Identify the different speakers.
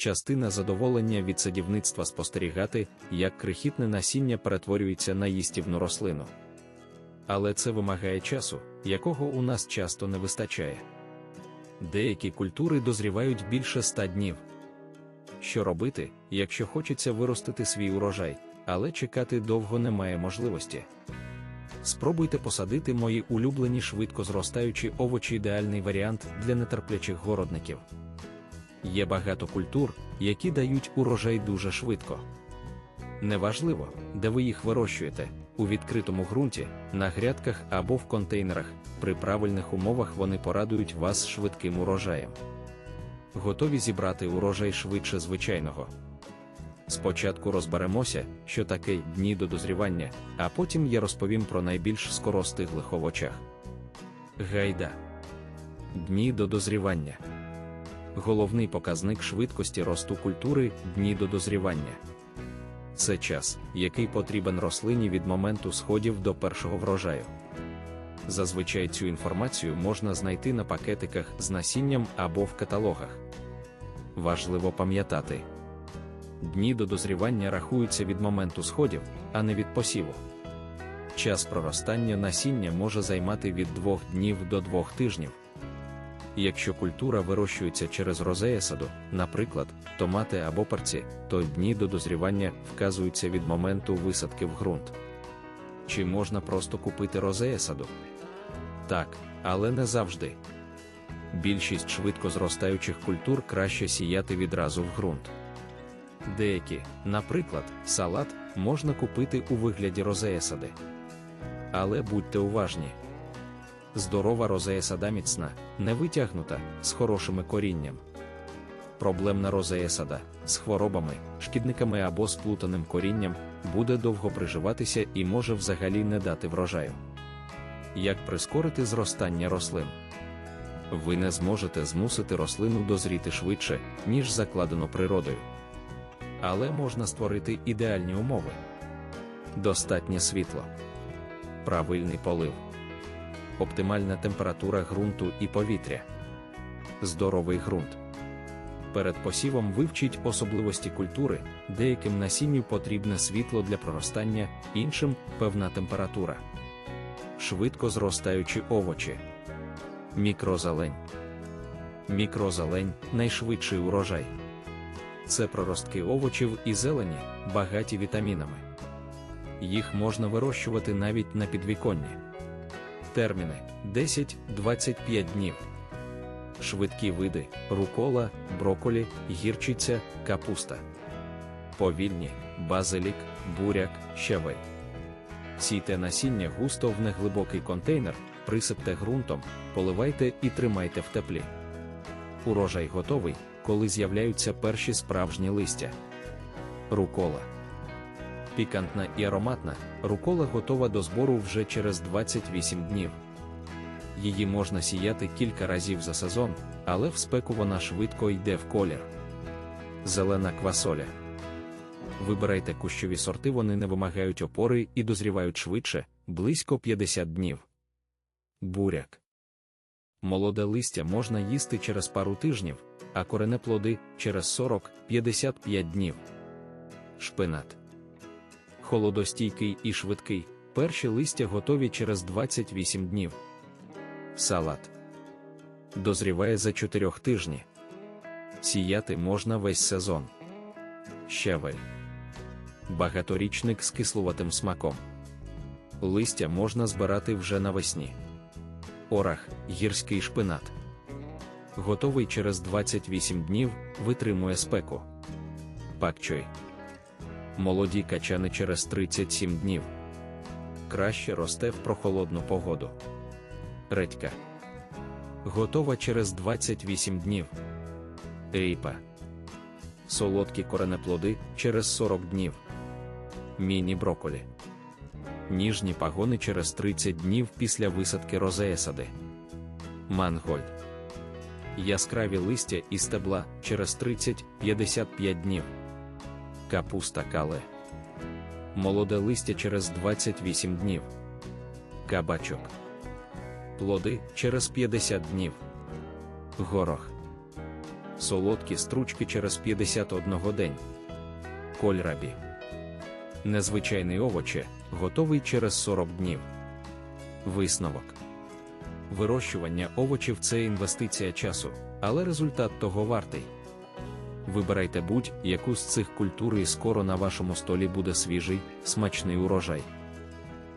Speaker 1: частина задоволення від садівництва спостерігати, як крихітне насіння перетворюється на їстівну рослину. Але це вимагає часу, якого у нас часто не вистачає. Деякі культури дозрівають більше ста днів. Що робити, якщо хочеться виростити свій урожай, але чекати довго немає можливості. Спробуйте посадити мої улюблені швидко зростаючі овочі ідеальний варіант для нетерплячих городників. Є багато культур, які дають урожай дуже швидко. Неважливо, де ви їх вирощуєте, у відкритому ґрунті, на грядках або в контейнерах, при правильних умовах вони порадують вас швидким урожаєм. Готові зібрати урожай швидше звичайного. Спочатку розберемося, що таке дні до дозрівання, а потім я розповім про найбільш скоростиглих овочах. Гайда. Дні до дозрівання. Головний показник швидкості росту культури дні до дозрівання. Це час, який потрібен рослині від моменту сходів до першого врожаю. Зазвичай цю інформацію можна знайти на пакетиках з насінням або в каталогах. Важливо пам'ятати. Дні до дозрівання рахуються від моменту сходів, а не від посіву. Час проростання насіння може займати від 2 днів до 2 тижнів. Якщо культура вирощується через розеясаду, наприклад, томати або перці, то дні до дозрівання вказуються від моменту висадки в ґрунт. Чи можна просто купити розеясаду? Так, але не завжди. Більшість швидко зростаючих культур краще сіяти відразу в ґрунт. Деякі, наприклад, салат, можна купити у вигляді розеясади. Але будьте уважні. Здорова розеясада міцна, не витягнута, з хорошими корінням. Проблемна розеясада з хворобами, шкідниками або сплутаним корінням буде довго приживатися і може взагалі не дати врожаю. Як прискорити зростання рослин? Ви не зможете змусити рослину дозріти швидше, ніж закладено природою. Але можна створити ідеальні умови. Достатнє світло, правильний полив, оптимальна температура ґрунту і повітря, здоровий ґрунт. Перед посівом вивчіть особливості культури, деяким насінню потрібне світло для проростання, іншим певна температура. Швидко зростаючі овочі. Мікрозелень. Мікрозелень найшвидший урожай. Це проростки овочів і зелені, багаті вітамінами. Їх можна вирощувати навіть на підвіконні. Терміни 10-25 днів. Швидкі види рукола, броколі, гірчиця, капуста. Повільні, базилік, буряк, щавель. Сійте насіння густо в неглибокий контейнер, присипте ґрунтом, поливайте і тримайте в теплі. Урожай готовий, коли з'являються перші справжні листя. Рукола. Пікантна і ароматна, рукола готова до збору вже через 28 днів. Її можна сіяти кілька разів за сезон, але в спеку вона швидко йде в колір. Зелена квасоля. Вибирайте кущові сорти, вони не вимагають опори і дозрівають швидше, близько 50 днів. Буряк. Молоде листя можна їсти через пару тижнів, а коренеплоди через 40-55 днів. Шпинат. Холодостійкий і швидкий. Перші листя готові через 28 днів. Салат. Дозріває за 4 тижні. Сіяти можна весь сезон. Щавель. Багаторічник з кислуватим смаком. Листя можна збирати вже навесні. Орах, гірський шпинат. Готовий через 28 днів, витримує спеку. Пакчой. Молоді качани через 37 днів. Краще росте в прохолодну погоду. Редька. Готова через 28 днів. Ріпа. Солодкі коренеплоди через 40 днів. Міні-броколі. Ніжні пагони через 30 днів після висадки розеясади. Мангольд. Яскраві листя і стебла через 30-55 днів. Капуста кале. Молоде листя через 28 днів. Кабачок. Плоди через 50 днів. Горох. солодкі стручки через 51 день. Кольрабі. Незвичайний овоче, готовий через 40 днів. Висновок. Вирощування овочів це інвестиція часу, але результат того вартий. Вибирайте будь-яку з цих культур і скоро на вашому столі буде свіжий, смачний урожай.